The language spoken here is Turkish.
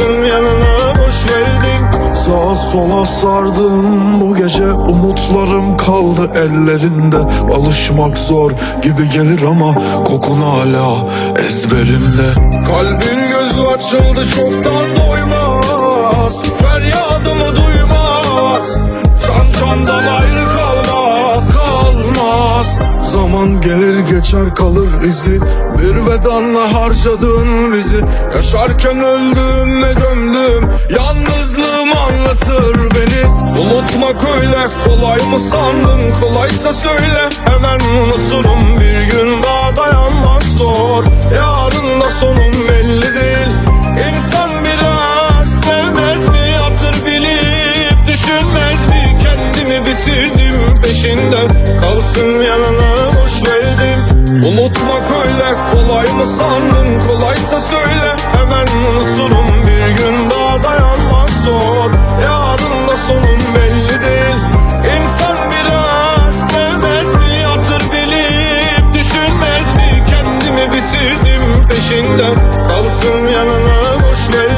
Kalsın yanına boş verdim Sağa sola sardım bu gece umutlarım kaldı ellerinde. Alışmak zor gibi gelir ama kokun hala ezberimde. Kalbin gözü açıldı çoktan doymaz. Feryadımı duymaz. Can candan ayrı kalmaz Kalmaz. Zaman gelir geçer kalır izi Bir vedanla harcadın bizi. Yaşarken öldüm ve döndüm Yalnızlığım anlatır beni. Unutmak öyle kolay mı sandın? Kolaysa söyle. Hemen unuturum. Bir gün daha dayanmak zor. Yarın da sonum belli değil. İnsan biraz sevmez mi? Hatır bilip düşünmez mi? Kendimi bitirdim peşinden. Kalsın yanına boş verdim. Unutmak hemen unuturum. Bir gün daha dayanmak zor. Yarın da sonum belli değil. İnsan biraz sevmez mi Hatır bilip düşünmez mi? Kendimi bitirdim peşinden. Kalsın yanına boş ver